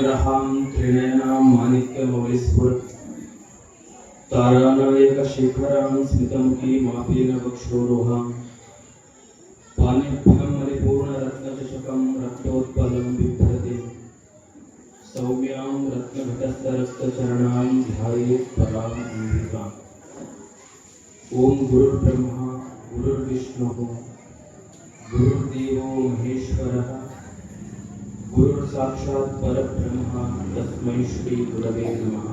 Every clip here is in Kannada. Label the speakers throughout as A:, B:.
A: ग्रहां त्रिनयनां माणिक्यमौलिस्फुरत् तारानायकशिखरां स्मितमुखी मापेन वक्षोरोहां पाणिभ्यं परिपूर्णरत्नचषकं रक्तोत्पलं बिभ्रति। सौम्यां रत्नघटस्थरक्तचरणां ध्यायेत् पराम् अम्बिकाम् ॐ गुरुर्ब्रह्मा, गुरुर्विष्णुः, गुरुर्देवो महेश्वरः। गुरुर् साक्षात् परब्रह्म तस्मै श्री गुरवे नमः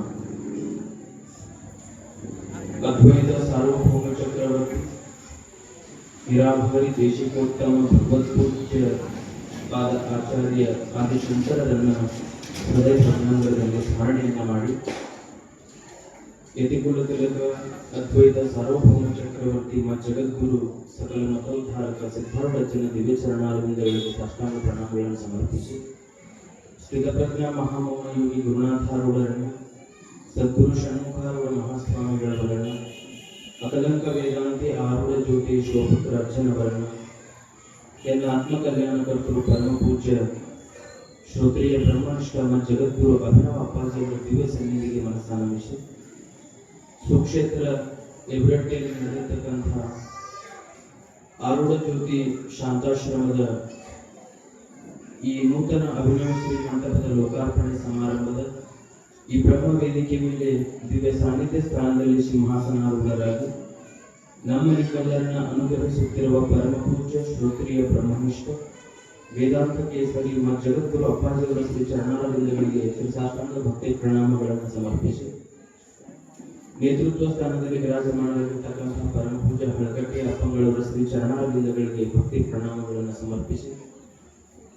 A: अद्वैत सार्वभौम चक्रवर्ती ನಿರಾಭಾರಿ ದೇಶಿಕೋತ್ತಮ ಭಗವತ್ಪೂಜ್ಯ ಪಾದ ಆಚಾರ್ಯ ಆದಿಶಂಕರರನ್ನ ಹೃದಯ ಭಗ್ನಾಂಗದಲ್ಲಿ ಸ್ಮರಣೆಯನ್ನ ಮಾಡಿ ಯತಿಕುಲ ತಿಲಕ ಅದ್ವೈತ ಸಾರ್ವಭೌಮ ಚಕ್ರವರ್ತಿ ಮ ಜಗದ್ಗುರು ಸಕಲ ಮತೋದ್ಧಾರಕ ಸಿದ್ಧಾರ್ಥಜ್ಜನ ದಿವ್ಯ ಚರಣಾರವಿಂದಗಳಿಗೆ ಸಾಷ್ಟಾಂಗ ಪ್ರಣಾಮಗಳನ್ನು ಸಮರ್ಪಿಸಿ ಸ್ಥಿತಪ್ರಜ್ಞಾ ಮಹಾಮೌನ ಯೋಗಿ ಗುರುನಾಥಾರೂಢರನ್ನು ಸದ್ಗುರು ಷಣ್ಮುಖಾರೂಢ ಮಹಾಸ್ವಾಮಿಗಳವರನ್ನು ಅಕಲಂಕ ವೇದಾಂತಿ ಆರೂಢ ಜ್ಯೋತಿ ಶಿವಪುತ್ರ ಅರ್ಚನವರನ್ನು ಎಲ್ಲ ಆತ್ಮಕಲ್ಯಾಣಕರ್ತರು ಪರಮ ಪೂಜ್ಯ ಶ್ರೋತ್ರಿಯ ಬ್ರಹ್ಮನಿಷ್ಠ ಮ ಜಗದ್ಗುರು ಅಭಿನವ ಅಪ್ಪಾಜಿಯವರ ದಿವ್ಯ ಸನ್ನಿಧಿಗೆ ಮನಸ್ಸಾನಮಿಸಿ ಸುಕ್ಷೇತ್ರ ಎಬ್ರಟ್ಟೆಯಲ್ಲಿ ನಡೆದಿರ್ತಕ್ಕಂತಹ ಆರೂಢ ಜ್ಯೋತಿ ಶಾಂತಾಶ್ರಮದ ಈ ನೂತನ ಅಭಿನವ ಶ್ರೀ ಮಂಟಪದ ಲೋಕಾರ್ಪಣೆ ಸಮಾರಂಭದ ಈ ಬ್ರಹ್ಮ ವೇದಿಕೆ ಮೇಲೆ ದಿವ್ಯ ಸಾನ್ನಿಧ್ಯ ಸ್ಥಾನದಲ್ಲಿ ಸಿಂಹಾಸನಾರೂಢರಾಗಿ ನಮ್ಮ ನಿಮ್ಮೆಲ್ಲರನ್ನ ಅನುಗ್ರಹಿಸುತ್ತಿರುವ ಪರಮ ಪೂಜ್ಯ ಶ್ರೋತ್ರಿಯ ಬ್ರಹ್ಮನಿಷ್ಠ, ವೇದಾಂತ ಕೇಸರಿ ಮತ್ತು ಜಗದ್ಗುರು ಅಪ್ಪಾಜಿಯವರ ಶ್ರೀ ಚರಣಾರವಿಂದಗಳಿಗೆ ಶ್ರೀ ಸಾಷ್ಟಾಂಗ ಭಕ್ತಿ ಪ್ರಣಾಮಗಳನ್ನು ಸಮರ್ಪಿಸಿ. ನೇತೃತ್ವ ಸ್ಥಾನದಲ್ಲಿ ವಿರಾಜಮಾನವಾಗಿರ್ತಕ್ಕಂತಹ ಪರಮ ಪೂಜ್ಯ ಹಳಕಟ್ಟೆ ಅಪ್ಪಂಗಳವರ ಶ್ರೀ ಚರಣಾರವಿಂದಗಳಿಗೆ ಭಕ್ತಿ ಪ್ರಣಾಮಗಳನ್ನು ಸಮರ್ಪಿಸಿ.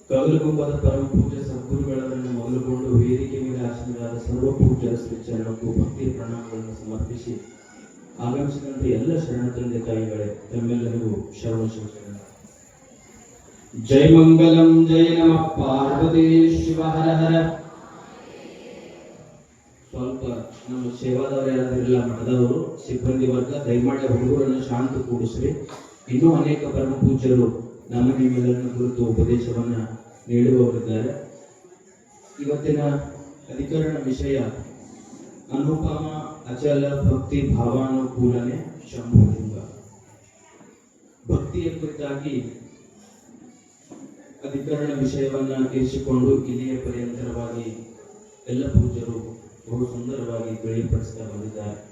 A: ಕಗಲಗುಂಬದ ಪರಮ ಸದ್ಗುರುಗಳನ್ನು ಮೊದಲುಗೊಂಡು ವೇದಿಕೆ ಮೇಲೆ ಆಸನರಾದ ಸರ್ವ ಪೂಜ್ಯರ ಶ್ರೀ ಚರಣಕ್ಕೂ ಭಕ್ತಿ ಪ್ರಣಾಮಗಳನ್ನು ಸಮರ್ಪಿಸಿ. ಆಗಮಿಸಿದಂತೆ ಎಲ್ಲ ಶರಣ ತಂದೆ ತಾಯಿಗಳೇ, ತಮ್ಮೆಲ್ಲರಿಗೂ ಶರಣ ಶಿವಶರಣ ಜೈ ಮಂಗಲಂ ಜಯ ನಮಃ. ಪಾರ್ವತಿ ಶಿವ ಹರ ಹರ. ಸ್ವಲ್ಪ ನಮ್ಮ ಸೇವಾದವರು ಯಾರಾದ್ರಿಲ್ಲ ಮಠದವರು, ಸಿಬ್ಬಂದಿ ವರ್ಗ, ದಯಮಾಡಿ ಹುಡುಗರನ್ನು ಶಾಂತ ಕೂಡಿಸ್ರಿ. ಇನ್ನೂ ಅನೇಕ ಪರಮ ಪೂಜ್ಯರು ನಮ್ಮ ನಿಮ್ಮೆಲ್ಲರನ್ನ ಕುರಿತು ಉಪದೇಶವನ್ನ ನೀಡುವವರಿದ್ದಾರೆ. ಇವತ್ತಿನ ಅಧಿಕರಣ ವಿಷಯ, ಅನುಪಮ, ಅಚಲ, ಭಕ್ತಿ, ಭಾವಾನುಕೂಲನೆ, ಶಂಭುಲಿಂಗ. ಭಕ್ತಿಯ ಕುರಿತಾಗಿ ಅಧಿಕರಣ ವಿಷಯವನ್ನ ಇರಿಸಿಕೊಂಡು ಇಲ್ಲಿಯ ಪರ್ಯಂತರವಾಗಿ ಎಲ್ಲ ಪೂಜ್ಯರು ಬಹು ಸುಂದರವಾಗಿ ತಿಳಿಪಡಿಸ್ತಾ ಬಂದಿದ್ದಾರೆ.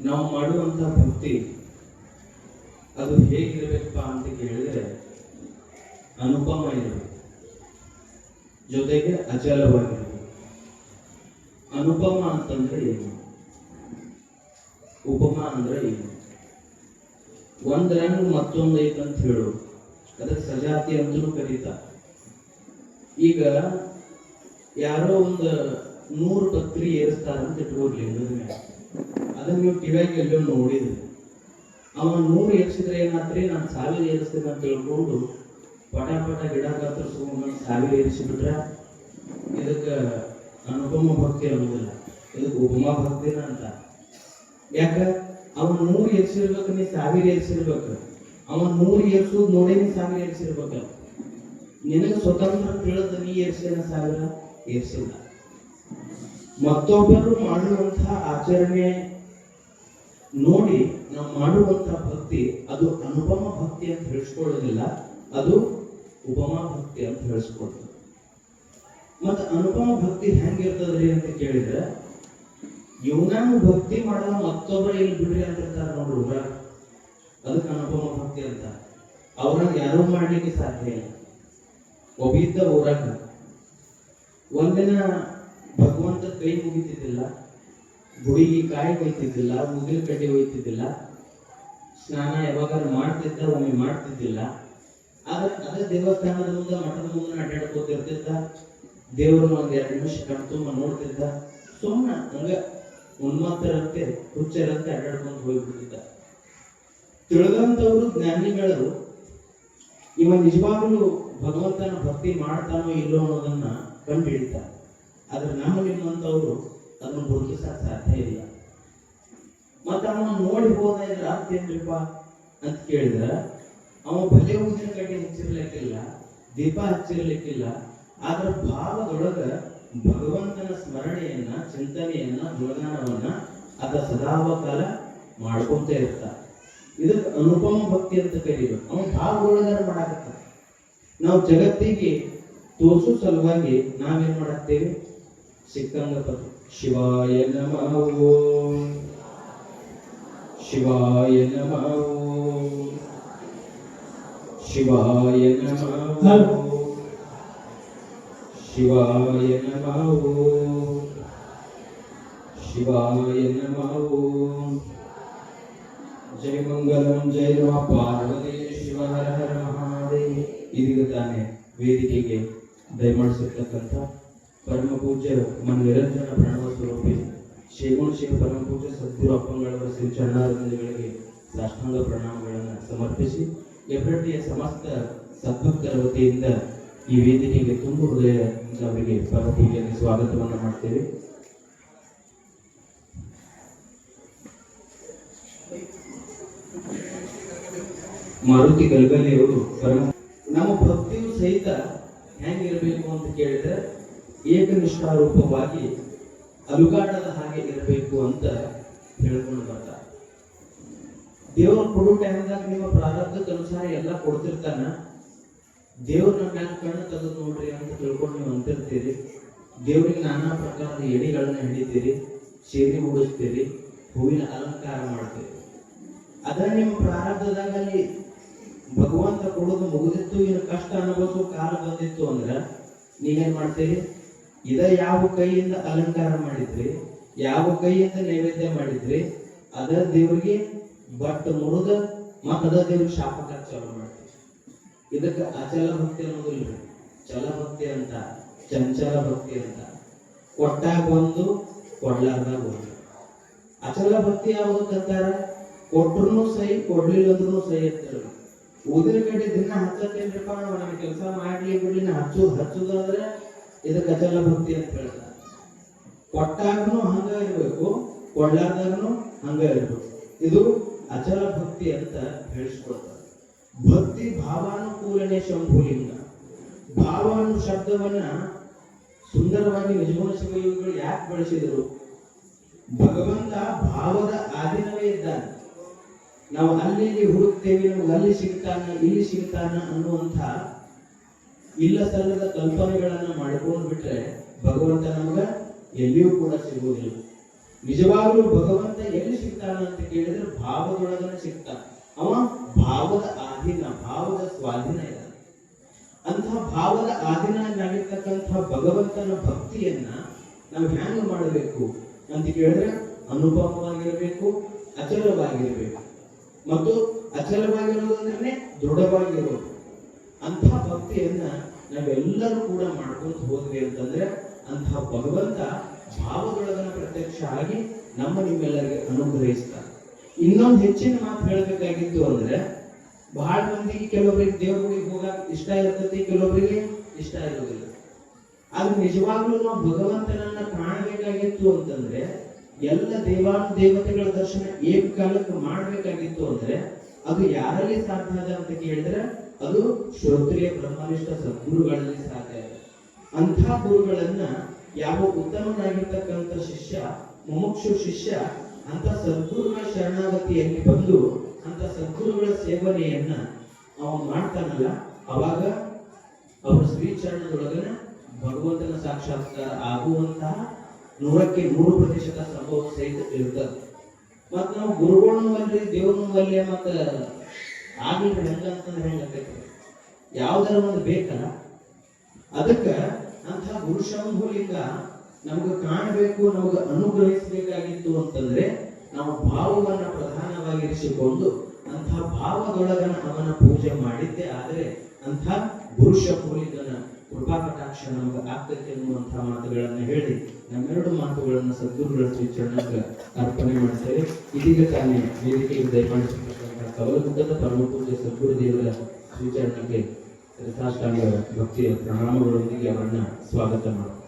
A: ನಾವು ಮಾಡುವಂತಹ ಭಕ್ತಿ, ಅದು ಹೇಗಿರ್ಬೇಕಪ್ಪ ಅಂತ ಕೇಳಿದ್ರೆ ಅನುಪಮ ಇರಬೇಕು. ಜೊತೆಗೆ ಅಚಲವಾಗಿರಬೇಕು. ಅನುಪಮ ಅಂತಂದ್ರೆ ಏನು? ಉಪಮ ಅಂದ್ರೆ ಏನು? ಒಂದ್ ರಂಗ್ ಅಂತ ಐತಂತ ಹೇಳು. ಅದಕ್ಕೆ ಸಜಾತಿ ಅಂತಲೂ ಕರೀತಾರೆ ಈಗ ಯಾರೋ ಒಂದು ನೂರು ಪತ್ರಿ ಏರಿಸ್ತಾರಂತ ಅಂತ ಮೇಲೆ ಅದನ್ನ ನೀವು ಟಿವಿಯಾಗಿ ಎಲ್ಲೋ ನೋಡಿದ್ರಿ. ಅವ ನೂರು ಏರಿಸಿದ್ರೆ ಏನಾತ್ರಿ? ನಾನು ಸಾವಿರ ಏರಿಸ್ತೀನಿ ಅಂತ ತಿಳ್ಕೊಂಡು ಪಟ ಪಟ ಗಿಡ ಕತ್ತರಿಸ್ಕೊಂಡು ಸಾವಿರ ಏರಿಸಿಬಿಟ್ರೆ ಇದಕ್ಕೆ ಅನುಪಮ ಭಕ್ತಿ ಅನ್ನೋದಿಲ್ಲ. ಇದಕ್ಕೆ ಉಪಮ ಭಕ್ತಿನ ಅಂತ. ಯಾಕ? ಅವನು ನೂರು ಏರಿಸಿರ್ಬೇಕು ನೀ ಸಾವಿರ ಏರಿಸಿರ್ಬೇಕು. ಅವನು ನೂರು ಏರ್ಸೋದ್ ನೋಡೇ ನೀ ಸಾವಿರ ಏರಿಸಿರ್ಬೇಕು. ನಿನಗೆ ಸ್ವತಂತ್ರ ತಿಳಿದ ನೀ ಏರ್ಸಿನ ಸಾವಿರ? ಏರ್ಸಿಲ್ಲ. ಮತ್ತೊಬ್ಬರು ಮಾಡುವಂತಹ ಆಚರಣೆ ನೋಡಿ ನಾವು ಮಾಡುವಂತಹ ಭಕ್ತಿ, ಅದು ಅನುಪಮ ಭಕ್ತಿ ಅಂತ ಹೇಳಿಸ್ಕೊಳ್ಳೋದಿಲ್ಲ ಅದು ಉಪಮ ಭಕ್ತಿ ಅಂತ ಹೇಳಿಸ್ಕೊಳ್ತದೆ ಮತ್ತೆ ಅನುಪಮ ಭಕ್ತಿ ಹೆಂಗಿರ್ತದ್ರಿ ಅಂತ ಕೇಳಿದ್ರೆ ಇವನಾನು ಭಕ್ತಿ ಮಾಡೋ ಮತ್ತೊಬ್ಬರು ಇಲ್ಲಿ ಬಿಡ್ರಿ ಅಂತ ಇರ್ತಾರೆ ನೋಡ್ರಿ ಅದಕ್ಕೆ ಅನುಪಮ ಭಕ್ತಿ ಅಂತ. ಅವ್ರಾಗ ಯಾರೂ ಮಾಡ್ಲಿಕ್ಕೆ ಸಾಧ್ಯ ಇಲ್ಲ. ಒಬ್ಬಿದ್ದ ಊರಾಗ. ಒಂದಿನ ಭಗವಂತ ಕೈ ಮುಗಿತಿದ್ದಿಲ್ಲ, ಗುಡಿಗೆ ಕಾಯಿ ಒಯ್ತಿದ್ದಿಲ್ಲ ಮುಗಿಲು ಕಡ್ಡಿ ಒಯ್ತಿದ್ದಿಲ್ಲ, ಸ್ನಾನ ಯಾವಾಗಾರು ಮಾಡ್ತಿದ್ದ, ಒಮ್ಮೆ ಮಾಡ್ತಿದ್ದಿಲ್ಲ. ಆದ್ರೆ ಅದೇ ದೇವಸ್ಥಾನದ ಮುಂದೆ, ಮಠದ ಮುಂದೆ ಅಡ್ಡಾಡ್ಕೋತಿರ್ತಿದ್ದ ದೇವರು ಒಂದ್ ಎರಡು ನಿಮಿಷ ಕಣ್ತುಂಬ ನೋಡ್ತಿದ್ದ. ಸುಮ್ಮನೆ ಹಂಗ ಉನ್ಮತ್ತರಂತೆ ಹುಚ್ಚರಂತೆ ಅಡ್ಡಾಡ್ಕೊಂಡು ಹೋಗ್ಬಿಟ್ಟಿದ್ದ. ತಿಳಿದಂತವ್ರು ಜ್ಞಾನಿಗಳು ಇವ ನಿಜವಾಗ್ಲೂ ಭಗವಂತನ ಭಕ್ತಿ ಮಾಡ್ತಾನೋ ಇಲ್ಲೋ ಅನ್ನೋದನ್ನ ಕಂಡು ಹಿಡಿತಾರೆ. ಆದ್ರೆ ನಮ್ಮ ನಿಮ್ಮಂಥವ್ರು ಅದನ್ನು ಗುರುತಿಸಕ್ ಸಾಧ್ಯ ಇಲ್ಲ. ಮತ್ತ ಅವನ ನೋಡಿ ಹೋದ ಇದ್ರ ಅಂತ ಕೇಳಿದ್ರ, ಅವ ಬಲೆ ಊದಿನ ಕಡೆ ಹಚ್ಚಿರ್ಲಿಕ್ಕಿಲ್ಲ ದೀಪ ಹಚ್ಚಿರ್ಲಿಕ್ಕಿಲ್ಲ, ಆದ್ರ ಭಾವದೊಳಗ ಭಗವಂತನ ಸ್ಮರಣೆಯನ್ನ, ಚಿಂತನೆಯನ್ನ ಗುಣಗಾನವನ್ನ ಅದ ಸದಾವಕಾಲ ಮಾಡ್ಕೊಂತ ಇರ್ತ. ಇದಕ್ಕೆ ಅನುಪಮ ಭಕ್ತಿ ಅಂತ ಕರೀಬೇಕು. ಅವನು ಭಾವದೊಳಗಾರ ಮಾಡಾಕತ್ತ ನಾವು ಜಗತ್ತಿಗೆ ತೋರಿಸೋ ಸಲುವಾಗಿ ನಾವೇನ್ ಮಾಡಾಕ್ತೇವೆ ಸಿಕ್ಕಂಗ ಪದ ಶಿವಾಯ ನಮಃ ಓಂ. ಶಿವಾಯ ನಮಃ ಓಂ. ಶಿವಾಯ ನಮಃ ಓಂ. ಶಿವಾಯ ನಮಃ ಓಂ. ಶಿವಾಯ ನಮಃ. ಜಯ ಮಂಗಲಂ ಜಯ ನಮ ಪಾರ್ವತಿ ಶಿವ ಹರ ಹರ ಮಹಾದೇವಿ ಇದೀಗ ತಾನೇ ವೇದಿಕೆಗೆ ದಯಮಾಡಿಸಿರ್ತಕ್ಕಂಥ ಪರಮ ಪೂಜೆ ನಮ್ಮ ನಿರಂಜನ ಪ್ರಣವ ಸ್ವರೂಪಿ ಶೇಗುಣ ಶ್ರೀ ಪರಮ ಪೂಜ್ಯ ಸದ್ಗುರು ಅಪ್ಪಂಗಳವರ ಶ್ರೀ ಚರಣಾರವಿಂದಗಳಿಗೆ ಸಾಷ್ಟಾಂಗ ಪ್ರಣಾಮಗಳನ್ನು ಸಮರ್ಪಿಸಿ ಎಫ್ರಟಿಯ ಸಮಸ್ತ ಸದ್ಭಕ್ತರ ವತಿಯಿಂದ ಈ ವೇದಿಕೆಗೆ ತುಂಬ ಹೃದಯದಿಂದ ಅವರಿಗೆ ಪರಪೂಜೆಯಲ್ಲಿ ಸ್ವಾಗತವನ್ನು ಮಾಡ್ತೇವೆ. ಮಾರುತಿ ಗಲ್ಗಲಿಯವರು ಪರಮ ನಮ್ಮ ಭಕ್ತಿಯು ಸಹಿತ ಹೆಂಗಿರಬೇಕು ಅಂತ ಕೇಳಿದ್ರೆ ಏಕನಿಷ್ಠಾರೂಪವಾಗಿ ಅಲುಗಾಡದ ಹಾಗೆ ಇರಬೇಕು ಅಂತ ಹೇಳ್ಕೊಂಡು ಬರ್ತಾರೆ. ದೇವ್ರ ಕೊಡೋ ಟೈಮ್ದಾಗ ನಿಮ್ಮ ಪ್ರಾರಬ್ಧದ ಅನುಸಾರ ಎಲ್ಲ ಕೊಡ್ತಿರ್ತಾನ. ದೇವ್ರ ನಮ್ಮ ಮ್ಯಾಲ ಕಣ್ಣು ತೆಗೆದು ನೋಡ್ರಿ ಅಂತ ತಿಳ್ಕೊಂಡು ನೀವು ಅಂತಿರ್ತೀರಿ. ದೇವ್ರಿಗೆ ನಾನಾ ಪ್ರಕಾರದ ಎಡಿಗಳನ್ನ ಹಿಡಿತೀರಿ, ಸೇರಿ ಉಡಿಸ್ತೀರಿ, ಹೂವಿನ ಅಲಂಕಾರ ಮಾಡ್ತೀರಿ. ಅದ ನಿಮ್ಮ ಪ್ರಾರಬ್ಧದಾಗ ಅಲ್ಲಿ ಭಗವಂತ ಕೊಡೋದು ಮುಗಿದಿತ್ತು, ಏನು ಕಷ್ಟ ಅನುಭವಿಸೋ ಕಾಲ ಬಂದಿತ್ತು ಅಂದ್ರ ನೀವೇನ್ ಮಾಡ್ತೀರಿ? ಇದ ಯಾವ ಕೈಯಿಂದ ಅಲಂಕಾರ ಮಾಡಿದ್ರಿ, ಯಾವ ಕೈಯಿಂದ ನೈವೇದ್ಯ ಮಾಡಿದ್ರಿ, ಅದ ದೇವ್ರಿಗೆ ಬಟ್ ಮುರುದ ಮತ್ತ ಅದ ದೇವ್ರಿಗೆ ಶಾಪಕ ಚಾಲು ಮಾಡ್ತೀವಿ. ಇದಕ್ಕೆ ಅಚಲ ಭಕ್ತಿ ಅನ್ನೋದಿಲ್ಲ ಚಲ ಭಕ್ತಿ ಅಂತ, ಚಂಚಲ ಭಕ್ತಿ ಅಂತ. ಕೊಟ್ಟಾಗ ಒಂದು, ಕೊಡ್ಲಾರ್ದಾಗ ಒಂದು. ಅಚಲ ಭಕ್ತಿ ಯಾವ್ದಕ್ಕಂತಾರ ಕೊಟ್ರು ಸಹಿ ಕೊಡ್ಲಿಲ್ಲ ಅಂದ್ರೂ ಸಹಿ ಅಂತ ಊದಿನ ಕಡೆ ದಿನ ಹಚ್ಚತ್ತೇನ್ರಿಪ್ಪ ನಾವು ಕೆಲಸ ಮಾಡ್ಲಿ ಬಿಡ್ಲಿ, ನಾ ಹಚ್ಚು, ಹಚ್ಚುದು ಅಂದ್ರೆ ಇದಕ್ಕೆ ಅಚಲ ಭಕ್ತಿ ಅಂತ ಹೇಳ್ತಾರೆ. ಕೊಟ್ಟಾಗನು ಹಂಗ ಇರಬೇಕು ಕೊಡ್ಲಾರ್ದಾಗನು ಹಂಗ ಇರಬೇಕು. ಇದು ಅಚಲ ಭಕ್ತಿ ಅಂತ ಹೇಳಿಸ್ಕೊಳ್ತಾರೆ ಭಕ್ತಿ ಭಾವಾನುಕೂಲನೆ ಶಂಭುಲಿಂಗ ಭಾವ ಅನ್ನೋ ಶಬ್ದವನ್ನ ಸುಂದರವಾಗಿ ನಿಜಗುಣ ಶಿವಯೋಗಿಗಳು ಯಾಕೆ ಬಳಸಿದರು? ಭಗವಂತ ಭಾವದ ಆಧೀನವೇ ಇದ್ದಾನೆ. ನಾವು ಅಲ್ಲಿ ಹುಡುಕ್ತೇವೆ ನಮ್ಗೆ ಅಲ್ಲಿ ಸಿಗ್ತಾನ, ಇಲ್ಲಿ ಸಿಗ್ತಾನ ಅನ್ನುವಂಥ ಇಲ್ಲ ಸಲ್ಲದ ಕಲ್ಪನೆಗಳನ್ನ ಮಾಡ್ಕೊಂಡು ಬಿಟ್ರೆ ಭಗವಂತ ನಮ್ಗ ಎಲ್ಲಿಯೂ ಕೂಡ ಸಿಗುವುದಿಲ್ಲ. ನಿಜವಾಗ್ಲೂ ಭಗವಂತ ಎಲ್ಲಿ ಸಿಗ್ತಾನ ಅಂತ ಕೇಳಿದ್ರೆ ಭಾವದೊಳಗನ ಸಿಗ್ತಾನ. ಅವ ಭಾವದ ಆಧೀನ, ಭಾವದ ಸ್ವಾಧೀನ ಇದ್ದಾನೆ. ಅಂತಹ ಭಾವದ ಆಧೀನಾಗಿರ್ತಕ್ಕಂಥ ಭಗವಂತನ ಭಕ್ತಿಯನ್ನ ನಾವು ಹ್ಯಾಂಗ ಮಾಡಬೇಕು ಅಂತ ಕೇಳಿದ್ರೆ ಅನುಪಮವಾಗಿರಬೇಕು, ಅಚಲವಾಗಿರಬೇಕು. ಮತ್ತು ಅಚಲವಾಗಿರೋದಂದ್ರೆ ದೃಢವಾಗಿರೋದು. ಅಂಥ ಭಕ್ತಿಯನ್ನ ನಾವೆಲ್ಲರೂ ಕೂಡ ಮಾಡ್ಕೊಂತ ಹೋದ್ವಿ ಅಂತಂದ್ರೆ ಅಂತಹ ಭಗವಂತ ಭಾವದೊಳಗನ ಪ್ರತ್ಯಕ್ಷ ಆಗಿ ನಮ್ಮ ನಿಮ್ಮೆಲ್ಲರಿಗೆ ಅನುಗ್ರಹಿಸ್ತಾರೆ ಇನ್ನೊಂದು ಹೆಚ್ಚಿನ ಮಾತು ಹೇಳಬೇಕಾಗಿತ್ತು ಅಂದ್ರೆ ಬಹಳ ಮಂದಿಗೆ ಕೆಲವೊಬ್ಬರಿಗೆ ದೇವ್ರ ಗುಡಿಗೆ ಹೋಗಕ್ ಇಷ್ಟ ಇರ್ತತಿ ಕೆಲವೊಬ್ಬರಿಗೆ ಇಷ್ಟ ಇರೋದಿಲ್ಲ ಆದ್ರೆ ನಿಜವಾಗ್ಲೂ ನಾವು ಭಗವಂತನನ್ನ ಕಾಣಬೇಕಾಗಿತ್ತು ಅಂತಂದ್ರೆ, ಎಲ್ಲ ದೇವಾನು ದೇವತೆಗಳ ದರ್ಶನ ಏಕಕಾಲಕ್ಕೆ ಮಾಡಬೇಕಾಗಿತ್ತು ಅಂದ್ರೆ, ಅದು ಯಾರಲ್ಲಿ ಸಾಧ್ಯ ಅದ ಅಂತ ಕೇಳಿದ್ರೆ ಅದು ಶ್ರೋತ್ರಿಯ ಬ್ರಹ್ಮನಿಷ್ಠ ಸದ್ಗುರುಗಳಲ್ಲಿ ಸಾಧ್ಯ ಇದೆ. ಅಂಥ ಗುರುಗಳನ್ನ ಯಾವ ಉತ್ತಮನಾಗಿರ್ತಕ್ಕಂಥ ಶಿಷ್ಯ, ಮುಮುಕ್ಷು ಶಿಷ್ಯ ಅಂತ ಸದ್ಗುರುಗಳ ಶರಣಾಗತಿಯಲ್ಲಿ ಬಂದು ಅಂತ ಸದ್ಗುರುಗಳ ಸೇವನೆಯನ್ನ ಅವನು ಮಾಡ್ತಾನಲ್ಲ, ಅವಾಗ ಅವರ ಶ್ರೀಚರಣದೊಳಗನ ಭಗವಂತನ ಸಾಕ್ಷಾತ್ಕಾರ ಆಗುವಂತಹ ನೂರಕ್ಕೆ ನೂರು ಪ್ರತಿಶತ ಸಂಭವ ಸಹಿತ ಇರ್ತದೆ ಮತ್ ನಾವು ಗುರುಗಳನ್ನು ಅಲ್ರಿ, ದೇವರನ್ನು ಅಲ್ಲೇ ಮತ್ತ ಆಗ್ಲಿಕ್ಕೆ ಹೆಂಗ ಅಂತಂದ್ರೆ ಹೆಂಗಾಕೈತಿ ಯಾವ್ದಾರ ಒಂದು ಬೇಕಲ್ಲ? ಅದಕ್ಕ ಅಂತ ಗುರು ಶಂಭುಲಿಂಗ ನಮ್ಗೆ ಕಾಣಬೇಕು, ನಮ್ಗೆ ಅನುಗ್ರಹಿಸಬೇಕಾಗಿತ್ತು ಅಂತಂದ್ರೆ ನಾವು ಭಾವವನ್ನ ಪ್ರಧಾನವಾಗಿರಿಸಿಕೊಂಡು ಅಂಥ ಭಾವದೊಳಗನ ಅವನ ಪೂಜೆ ಮಾಡಿದ್ದೆ. ಆದ್ರೆ ಅಂಥ ಪುರುಷ ಕೃಪಾ ಕಟಾಕ್ಷ ನಮ್ಗೆ ಆಗ್ತೈತೆ ಅನ್ನುವಂತಹ ಮಾತುಗಳನ್ನ ಹೇಳಿ ನಮ್ಮೆರಡು ಮಾತುಗಳನ್ನ ಸದ್ಗುರುಗಳ ಶ್ರೀ ಚರಣಕ್ಕೆ ಅರ್ಪಣೆ ಮಾಡ್ತೇವೆ. ಇದೀಗ ತಾನೇ ದಯಪಾಲಿಸಿರ್ತಕ್ಕಂಥ ಕವಲಗುಡ್ಡದ ಪರಮಪೂಜೆ ಸದ್ಗುರುದೇವರ ಸದ್ಗುರು ದೇವರ ಶ್ರೀಚರಣಕ್ಕೆ ಸಾಷ್ಟಾಂಗ ಭಕ್ತಿಯ ಪ್ರಣಾಮಗಳೊಂದಿಗೆ ಅವರನ್ನ ಸ್ವಾಗತ ಮಾಡ್ತಾರೆ